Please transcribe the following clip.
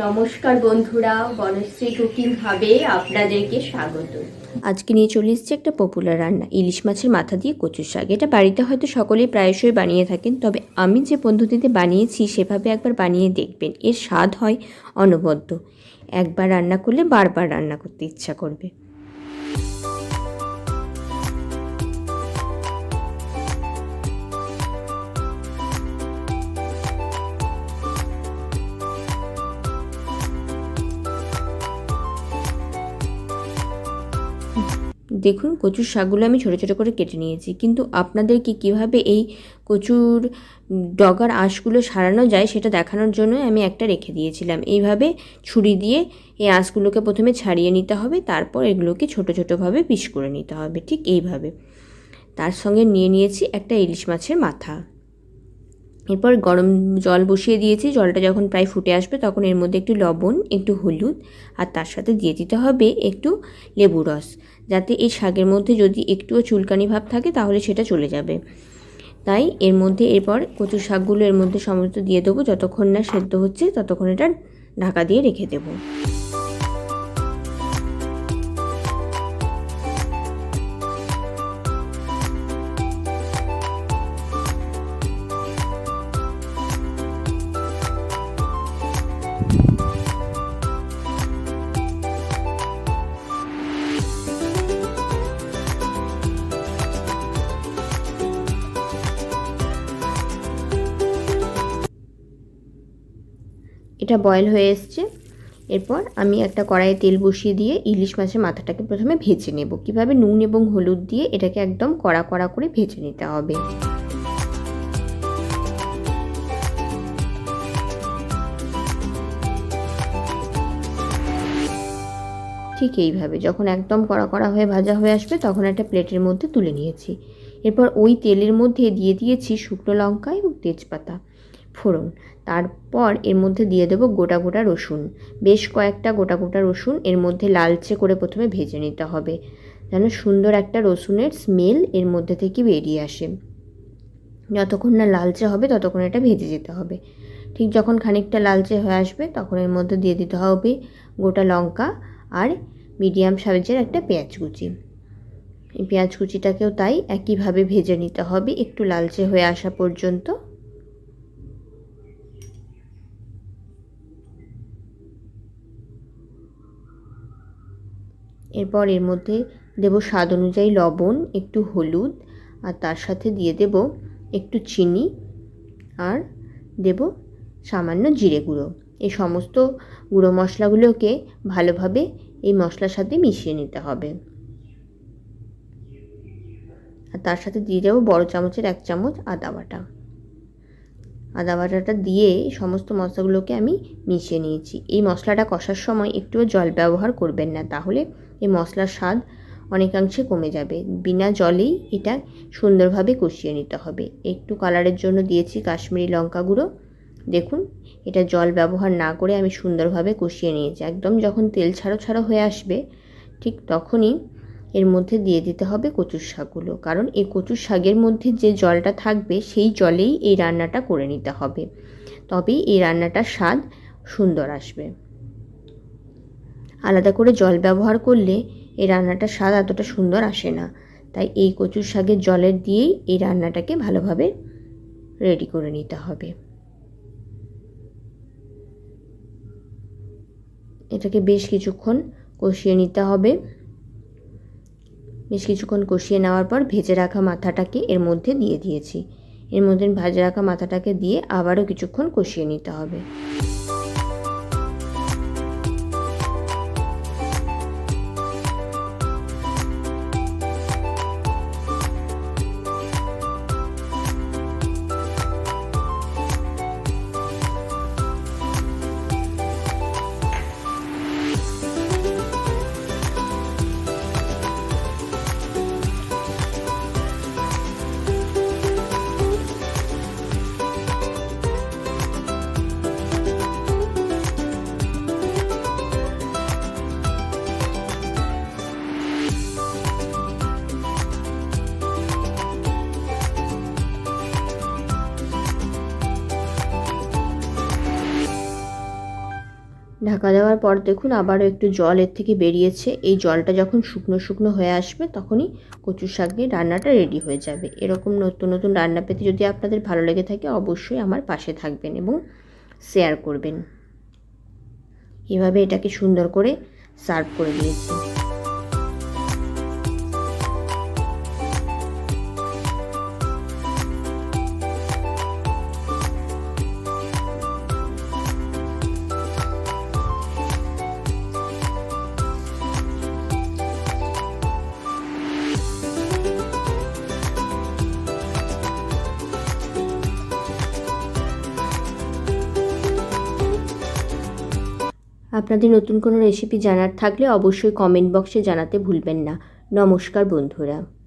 নমস্কার বন্ধুরা, বনশ্রী কুকিং হাবে আপনাদেরকে স্বাগত। আজকে নিয়ে চলে এসেছি একটা পপুলার রান্না, ইলিশ মাছের মাথা দিয়ে কচুর শাক। এটা বাড়িতে হয়তো সকলেই প্রায়শই বানিয়ে থাকেন, তবে আমি যে পদ্ধতিতে বানিয়েছি সেভাবে একবার বানিয়ে দেখবেন, এর স্বাদ হয় অনবদ্য। একবার রান্না করলে বারবার রান্না করতে ইচ্ছা করবে। দেখুন, কচুর শাকগুলো আমি ছোটো ছোটো করে কেটে নিয়েছি। কিন্তু আপনাদেরকে কীভাবে এই কচুর ডগার আঁশগুলো সারানো যায় সেটা দেখানোর জন্য আমি একটা রেখে দিয়েছিলাম। এইভাবে ছুরি দিয়ে এই আঁশগুলোকে প্রথমে ছাড়িয়ে নিতে হবে, তারপর এগুলোকে ছোটো, ছোটোভাবে পিস করে নিতে হবে, ঠিক এইভাবে। তার সঙ্গে নিয়ে নিয়েছি একটা ইলিশ মাছের মাথা। এরপর গরম জল বসিয়ে দিয়েছি, জলটা যখন প্রায় ফুটে আসবে তখন এর মধ্যে একটু লবণ, একটু হলুদ, আর তার সাথে দিয়ে দিতে হবে একটু লেবু রস। যাতে এই শাকের মধ্যে যদি একটুও চুলকানি ভাব থাকে, তাহলে সেটা চলে যাবে। তাই এর মধ্যে এরপর কচু শাকগুলো এর মধ্যে সমস্ত দিয়ে দেবো। যতক্ষণ না সেদ্ধ হচ্ছে, ততক্ষণ এটা ঢাকা দিয়ে রেখে দেবো। এটা বয়েল হয়ে এসছে। এরপর আমি একটা কড়াইয়ে তেল বসিয়ে দিয়ে ইলিশ মাছের মাথাটাকে প্রথমে ভেজে নেব। কীভাবে নুন এবং হলুদ দিয়ে এটাকে একদম কড়া কড়া করে ভেজে নিতে হবে। ঠিক এইভাবে যখন একদম কড়া কড়া হয়ে ভাজা হয়ে আসবে তখন একটা প্লেটের মধ্যে তুলে নিয়েছি। এরপর ওই তেলের মধ্যে দিয়ে দিয়েছি শুকনো লঙ্কা এবং তেজপাতা। ফোড়ন। তারপর এর মধ্যে দিয়ে দেবো গোটা গোটা রসুন। বেশ কয়েকটা গোটা গোটা রসুন এর মধ্যে লালচে করে প্রথমে ভেজে নিতে হবে। যেন সুন্দর একটা রসুনের স্মেল এর মধ্যে থেকে বেরিয়ে আসে। যতক্ষণ না লালচে হবে, ততক্ষণ এটা ভেজে যেতে হবে। ঠিক যখন খানিকটা লালচে হয়ে আসবে, তখন এর মধ্যে দিয়ে দিতে হবে গোটা লঙ্কা আর মিডিয়াম সাইজের একটা পেঁয়াজ কুচি। এই পেঁয়াজ কুচিটাকেও তাই একইভাবে ভেজে নিতে হবে একটু লালচে হয়ে আসা পর্যন্ত। এরপর এর মধ্যে দেব স্বাদ অনুযায়ী লবণ, একটু হলুদ, আর তার সাথে দিয়ে দেব একটু চিনি, আর দেব সামান্য জিরে গুঁড়ো। এই সমস্ত গুঁড়ো মশলাগুলোকে ভালোভাবে এই মশলার সাথে মিশিয়ে নিতে হবে। আর তার সাথে দিয়ে দেবো বড় চামচের এক চামচ আদা বাটা। আদা বাটাটা দিয়ে সমস্ত মশলাগুলোকে আমি মিশিয়ে নিয়েছি। এই মশলাটা কষার সময় একটুও জল ব্যবহার করবেন না, তাহলে এই মশলার স্বাদ অনেকাংশে কমে যাবে। বিনা জলেই এটা সুন্দরভাবে কষিয়ে নিতে হবে। একটু কালারের জন্য দিয়েছি কাশ্মীরি লঙ্কা গুঁড়ো। দেখুন, এটা জল ব্যবহার না করে আমি সুন্দরভাবে কষিয়ে নিয়েছি। একদম যখন তেল ছাড়ো ছাড়ো হয়ে আসবে, ঠিক তখনই এর মধ্যে দিয়ে দিতে হবে কচুর শাকগুলো। কারণ এই কচুর শাকের মধ্যে যে জলটা থাকবে, সেই জলেই এই রান্নাটা করে নিতে হবে। তবেই এই রান্নাটার স্বাদ সুন্দর আসবে। আলাদা করে জল ব্যবহার করলে এই রান্নাটার স্বাদ এতটা সুন্দর আসে না। তাই এই কচুর শাকের জলের দিয়েই এই রান্নাটাকে ভালোভাবে রেডি করে নিতে হবে। এটাকে বেশ কিছুক্ষণ কষিয়ে নিতে হবে। বেশ কিছুক্ষণ কষিয়ে নেওয়ার পর ভেজে রাখা মাথাটাকে এর মধ্যে দিয়ে দিয়েছি। এর মধ্যে ভাজে রাখা মাথাটাকে দিয়ে আবারও কিছুক্ষণ কষিয়ে নিতে হবে। ঢাকা দেওয়ার পর দেখুন আবারও একটু জল এর থেকে বেরিয়েছে। এই জলটা যখন শুকনো শুকনো হয়ে আসবে, তখনই কচুর শাক দিয়ে রান্নাটা রেডি হয়ে যাবে। এরকম নতুন নতুন রান্না পেতে যদি আপনাদের ভালো লেগে থাকে, অবশ্যই আমার পাশে থাকবেন এবং শেয়ার করবেন। এভাবে এটাকে সুন্দর করে সার্ভ করে দিয়েছি আপনাদের নতুন কোনো রেসিপি জানার থাকলে অবশ্যই কমেন্ট বক্সে জানাতে ভুলবেন না। নমস্কার বন্ধুরা।